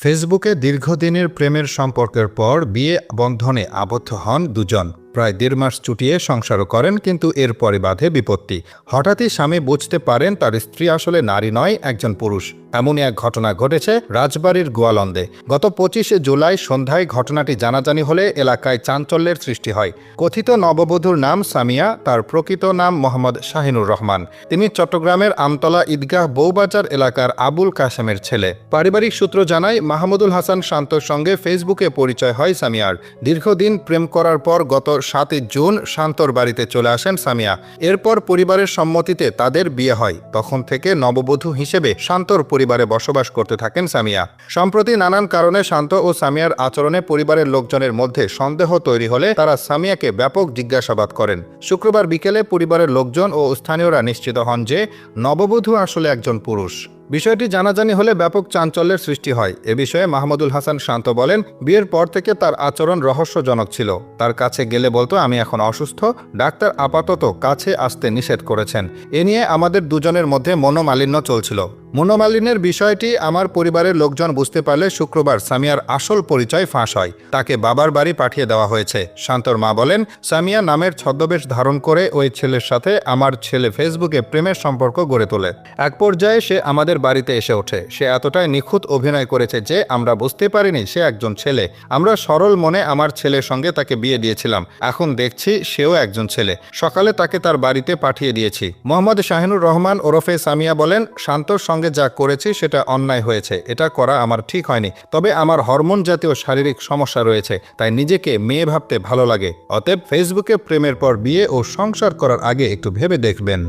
ফেসবুকে দীর্ঘদিনের প্রেমের সম্পর্কের পর বিয়ে বন্ধনে আবদ্ধ হন দুজন। প্রায় দেড় মাস চুটিয়ে সংসারও করেন, কিন্তু এরপরে বাধে বিপত্তি। হঠাৎই স্বামী বুঝতে পারেন তার স্ত্রী আসলে নারী নয়, একজন পুরুষ। এমনই এক ঘটনা ঘটেছে রাজবাড়ির গোয়ালন্দে। গত পঁচিশে জুলাই সন্ধ্যায় ঘটনাটি জানাজানি হলে এলাকায় চাঞ্চল্যের সৃষ্টি হয়। কথিত নববধূর নাম সামিয়া, তার প্রকৃত নাম মোহাম্মদ শাহিনুর রহমান। তিনি চট্টগ্রামের আমতলা ঈদগাহ বৌবাজার এলাকার আবুল কাশেমের ছেলে। পারিবারিক সূত্র জানায়, মাহমুদুল হাসান শান্তর সঙ্গে ফেসবুকে পরিচয় হয় সামিয়ার। দীর্ঘদিন প্রেম করার পর গত সাতই জুন শান্তর বাড়িতে চলে আসেন সামিয়া। এরপর পরিবারের সম্মতিতে তাদের বিয়ে হয়। তখন থেকে নববধূ হিসেবে শান্তর পরিবারে বসবাস করতে থাকেন সামিয়া। সম্প্রতি নানান কারণে শান্ত ও সামিয়ার আচরণে পরিবারের লোকজনের মধ্যে সন্দেহ তৈরি হলে তারা সামিয়াকে ব্যাপক জিজ্ঞাসাবাদ করেন। শুক্রবার বিকেলে পরিবারের লোকজন ও স্থানীয়রা নিশ্চিত হন যে নববধূ আসলে একজন পুরুষ। বিষয়টি জানাজানি হলে ব্যাপক চাঞ্চল্যের সৃষ্টি হয়। এ বিষয়ে মাহমুদুল হাসান শান্ত বলেন, বিয়ের পর থেকে তার আচরণ রহস্যজনক ছিল। তার কাছে গেলে বলতো, আমি এখন অসুস্থ, ডাক্তার আপাতত কাছে আসতে নিষেধ করেছেন। এ নিয়ে আমাদের দুজনের মধ্যে মনোমালিন্য চলছিল। মনোমালিন্যের বিষয়টি আমার পরিবারের লোকজন বুঝতে পারলে শুক্রবার সামিয়ার আসল পরিচয় ফাঁস হয়। তাকে বাবার বাড়ি পাঠিয়ে দেওয়া হয়েছে। শান্তর মা বলেন, সামিয়া নামের ছদ্মবেশ ধারণ করে ওই ছেলের সাথে আমার ছেলে ফেসবুকে প্রেমের সম্পর্ক গড়ে তোলে। এক পর্যায়ে সে আমাদের বাড়িতে এসে ওঠে। সে এতটাই নিখুঁত অভিনয় করেছে যে আমরা বুঝতে পারিনি সে একজন ছেলে। আমরা সরল মনে আমার ছেলের সঙ্গে তাকে বিয়ে দিয়েছিলাম। এখন দেখছি সেও একজন ছেলে। সকালে তাকে তার বাড়িতে পাঠিয়ে দিয়েছি। মোহাম্মদ শাহিনুর রহমান ওরফে সামিয়া বলেন, শান্তর সঙ্গে যা করেছি সেটা অন্যায় হয়েছে। এটা করা আমার ঠিক হয়নি। তবে আমার হরমোন জাতীয় শারীরিক সমস্যা রয়েছে, তাই নিজেকে মেয়ে ভাবতে ভালো লাগে। অতএব ফেসবুকে প্রেমের পর বিয়ে ও সংসার করার আগে একটু ভেবে দেখবেন।